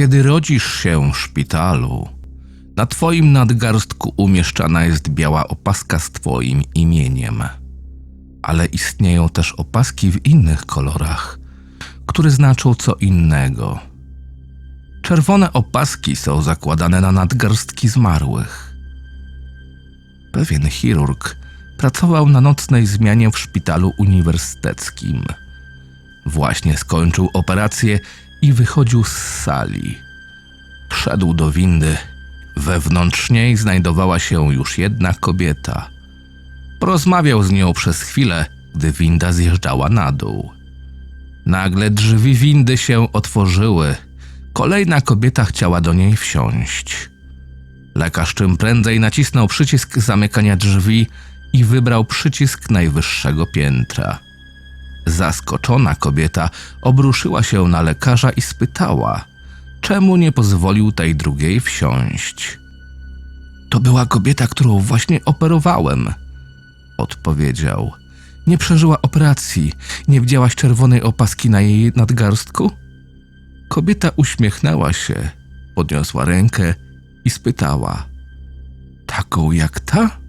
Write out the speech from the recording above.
Kiedy rodzisz się w szpitalu, na twoim nadgarstku umieszczana jest biała opaska z twoim imieniem. Ale istnieją też opaski w innych kolorach, które znaczą co innego. Czerwone opaski są zakładane na nadgarstki zmarłych. Pewien chirurg pracował na nocnej zmianie w szpitalu uniwersyteckim. Właśnie skończył operację i wychodził z sali. Wszedł do windy. Wewnątrz niej znajdowała się już jedna kobieta. Porozmawiał z nią przez chwilę, gdy winda zjeżdżała na dół. Nagle drzwi windy się otworzyły. Kolejna kobieta chciała do niej wsiąść. Lekarz czym prędzej nacisnął przycisk zamykania drzwi i wybrał przycisk najwyższego piętra. Zaskoczona kobieta obruszyła się na lekarza i spytała, czemu nie pozwolił tej drugiej wsiąść. To była kobieta, którą właśnie operowałem, odpowiedział. Nie przeżyła operacji. Nie widziałaś czerwonej opaski na jej nadgarstku? Kobieta uśmiechnęła się, podniosła rękę i spytała: Taką jak ta?